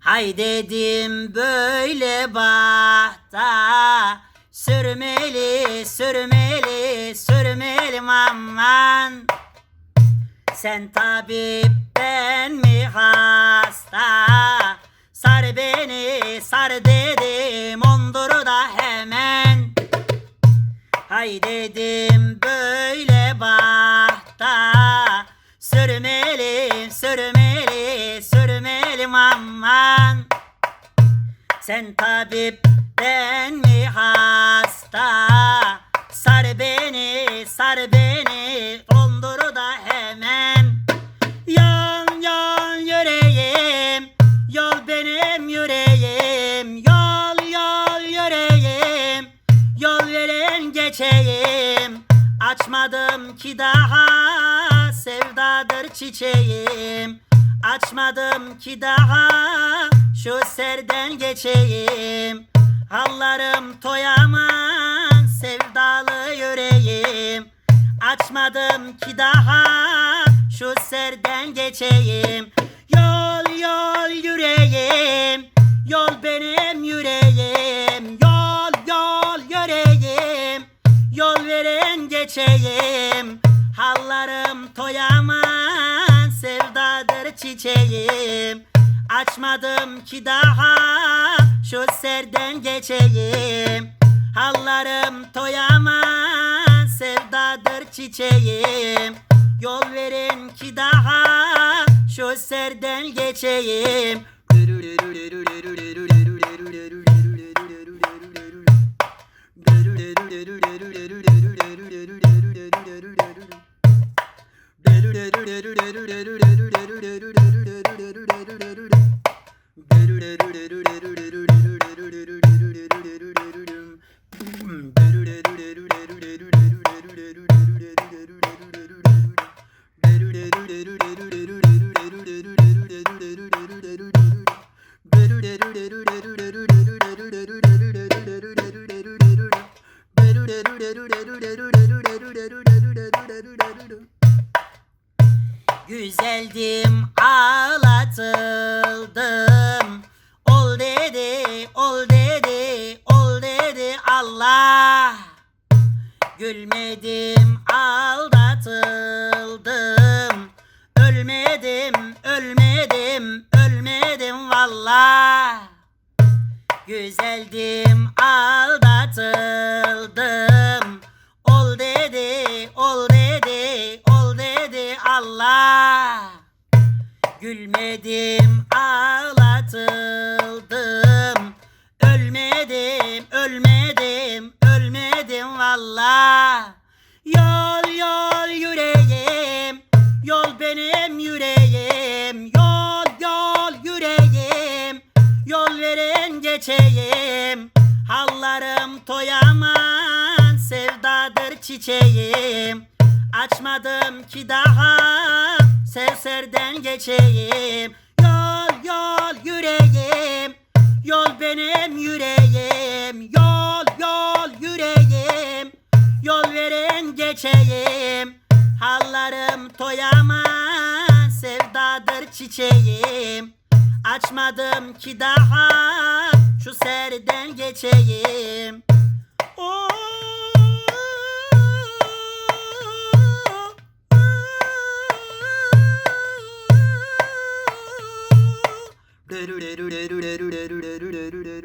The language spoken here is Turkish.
Hay dedim böyle bahta Sürmeli, sürmeli, sürmeli aman Sen tabip ben Hay dedim böyle bahta. Sürmeli, sürmeli, sürmeli aman. Sen tabip ben mi hasta? Sar beni, sar beni Açmadım ki daha Sevdadır çiçeğim. Açmadım ki daha Şu serden geçeyim. Hallarım toyaman Sevdalı yüreğim. Açmadım ki daha Şu serden geçeyim. Yol yol yüreğim Yol benim yüreğim geçeyim Hallarım toyaman Sevdadır çiçeğim. Açmadım ki daha Şu serden geçeyim. Hallarım toyaman Sevdadır çiçeğim. Yol verin ki daha Şu serden geçeyim do do do do do Güzeldim ağlatıldım. Ol dedi ol dedi ol dedi Allah. Gülmedim aldatıldım. Ölmedim ölmedim ölmedim valla Güzeldim aldatıldım Gülmedim ağlatıldım. Ölmedim ölmedim ölmedim valla Yol yol yüreğim Yol benim yüreğim. Yol yol yüreğim Yol veren geçeyim. Hallarım toyaman Sevdadır çiçeğim. Açmadım ki daha Sevserden geçeyim. Yol yol yüreğim Yol benim yüreğim. Yol yol yüreğim Yol veren geçeyim. Hallarım toyaman Sevdadır çiçeğim. Açmadım ki daha Şu serden geçeyim 레르 레르 레르 레르 레르 레르 레르